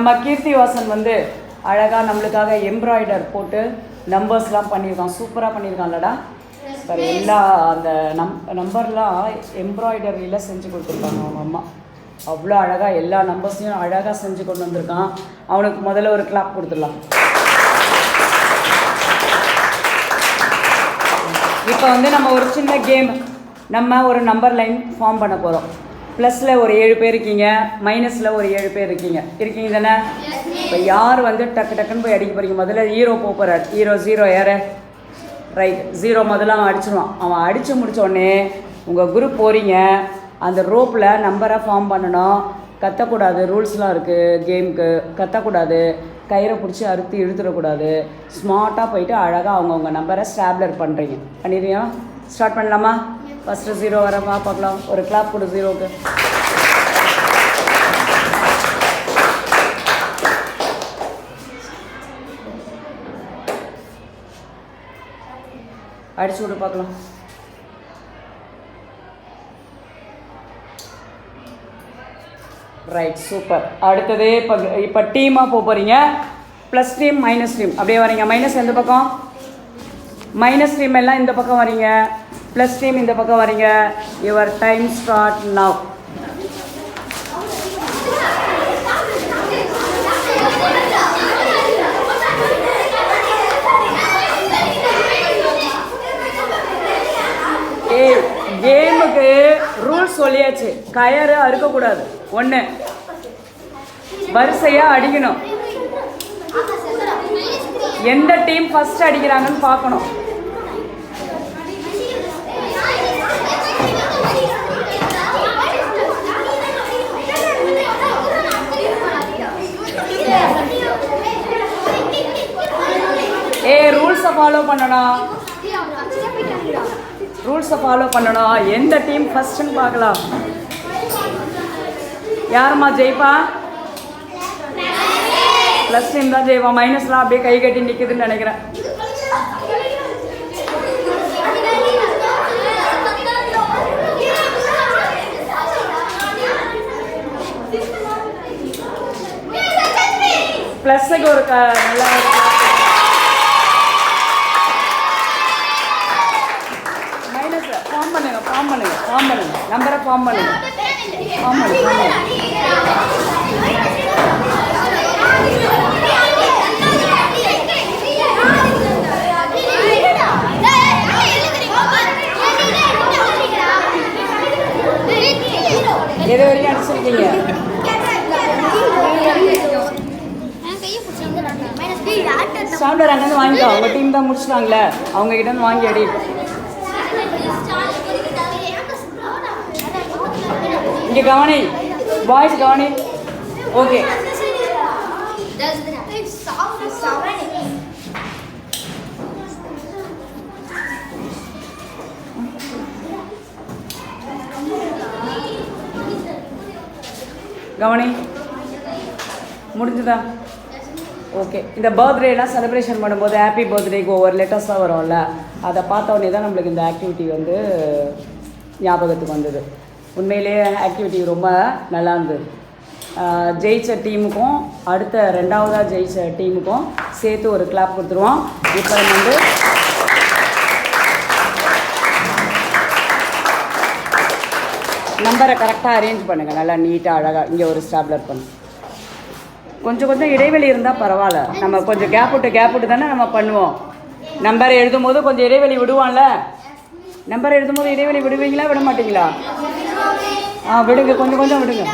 நம்ம கீர்த்தி வாசன் வந்து அழகாக நம்மளுக்காக எம்ப்ராய்டர் போட்டு நம்பர்ஸ்லாம் பண்ணியிருக்கான். சூப்பராக பண்ணியிருக்கான்லடா. வேறு எல்லா அந்த நம் நம்பர்லாம் எம்ப்ராய்டரியில் செஞ்சு கொடுத்துருக்காங்க அவங்க அம்மா. அவ்வளோ அழகாக எல்லா நம்பர்ஸையும் அழகாக செஞ்சு கொண்டு வந்திருக்கான். அவனுக்கு முதல்ல ஒரு கிளாப் கொடுத்துடலாம். இப்போ வந்து நம்ம ஒரு சின்ன கேம் நம்ம ஒரு நம்பர் லைன் ஃபார்ம் பண்ண போகிறோம் ப்ளஸில் ஒரு ஏழு பேர் இருக்கீங்க மைனஸில் ஒரு ஏழு பேர் இருக்கீங்க. இருக்கீங்க தானே? இப்போ யார் வந்து டக்கு டக்குன்னு போய் அடிக்க போகிறீங்க முதல்ல ஹீரோ போகிறார் ஹீரோ ஜீரோ யார்? ரைட் ஜீரோ முதல்ல அவன் அடிச்சிடுவான் அவன் அடித்து முடித்தோடனே உங்கள் குரூப் போகிறீங்க அந்த ரோப்பில் நம்பரை ஃபார்ம் பண்ணணும். கத்தக்கூடாது. ரூல்ஸ்லாம் இருக்குது கேமுக்கு கத்தக்கூடாது. கயிறை பிடிச்சி அறுத்து இழுத்துடக்கூடாது. ஸ்மார்ட்டாக போயிட்டு அழகாக அவங்கவுங்க நம்பரை ஸ்டாப்லர் பண்ணுறீங்க பண்ணிடுறியா ஸ்டார்ட் பண்ணலாமா? ஃபஸ்ட்டு ஜீரோ வரமா பார்க்கலாம். ஒரு கிளாப் கொடு ஜீரோக்கு அடிச்சு விடு பார்க்கலாம். ரைட் சூப்பர் அடுத்தது இப்போ இப்போ டீமாக போக போகிறீங்க ப்ளஸ் டீம் மைனஸ் டீம் அப்படியே வரீங்க மைனஸ் எந்த பக்கம்? மைனஸ் டீம் எல்லாம் இந்த பக்கம் வரீங்க ப்ளஸ் டீம் இந்த பக்கம் வரீங்க. யுவர் டைம் ஸ்டார்ட் நவ் ஏய் கேமுக்கு ரூல்ஸ் சொல்லியாச்சு. கயறு அறுக்கக்கூடாது. ஒன்று வரிசையாக அடிக்கணும். எந்த டீம் ஃபஸ்ட் அடிக்கிறாங்கன்னு பார்க்கணும் ஏ ரூல்ஸை ஃபாலோ பண்ணணும் ரூல்ஸை ஃபாலோ பண்ணணும் எந்த டீம் ஃபஸ்ட்டுன்னு பார்க்கலாம். யாரும்மா ஜெயிப்பா? ப்ளஸ் டீம் தான் ஜெயிப்பா. மைனஸ்லாம் அப்படியே கை கட்டி நிற்குதுன்னு நினைக்கிறேன். ப்ளஸ்ஸுக்கு ஒரு க நல்லா மைனஸ் ஃபார்ம் பண்ணுங்க ஃபார்ம் பண்ணுங்க நம்பரை ஃபார்ம் பண்ணுங்க ஃபார்ம் பண்ணுங்க எது வரைக்கும் அடிச்சிருக்கீங்க? ஸ்டாண்டர் அங்கேருந்து வாங்கிக்கோ. அவங்க டீம் தான் முடிச்சிட்டாங்களே அவங்க கிட்ட இருந்து வாங்கி அடி இங்கே கவனி. பாய்ஸ் கவனி. ஓகே கவனி. முடிஞ்சுதா? ஓகே இந்த பர்த்டேலாம் செலிப்ரேஷன் பண்ணும்போது ஹாப்பி பர்த்டேக்கு ஒவ்வொரு லெட்டர்ஸாக வரும்ல. அதை பார்த்த உடனே தான் நம்மளுக்கு இந்த ஆக்டிவிட்டி வந்து ஞாபகத்துக்கு வந்தது. உண்மையிலேயே ஆக்டிவிட்டி ரொம்ப நல்லா இருந்தது. ஜெயிச்ச டீமுக்கும் அடுத்த ரெண்டாவதாக ஜெயிச்ச டீமுக்கும் சேர்த்து ஒரு கிளாப் கொடுத்துருவோம். இப்போ வந்து நம்பரை கரெக்டாக அரேஞ்ச் பண்ணுங்கள் நல்லா நீட்டாக அழகாக இங்கே ஒரு ஸ்டாப்லர் பண்ணு. கொஞ்சம் கொஞ்சம் இடைவெளி இருந்தால் பரவாயில்ல. நம்ம கொஞ்சம் கேப் விட்டு கேப் விட்டு தானே நம்ம பண்ணுவோம். நம்பரை எழுதும் போது கொஞ்சம் இடைவெளி விடுவான்ல நம்பரை எழுதும் போது இடைவெளி விடுவீங்களா விட மாட்டீங்களா? ஆ விடுங்க கொஞ்சம் கொஞ்சம் விடுங்க.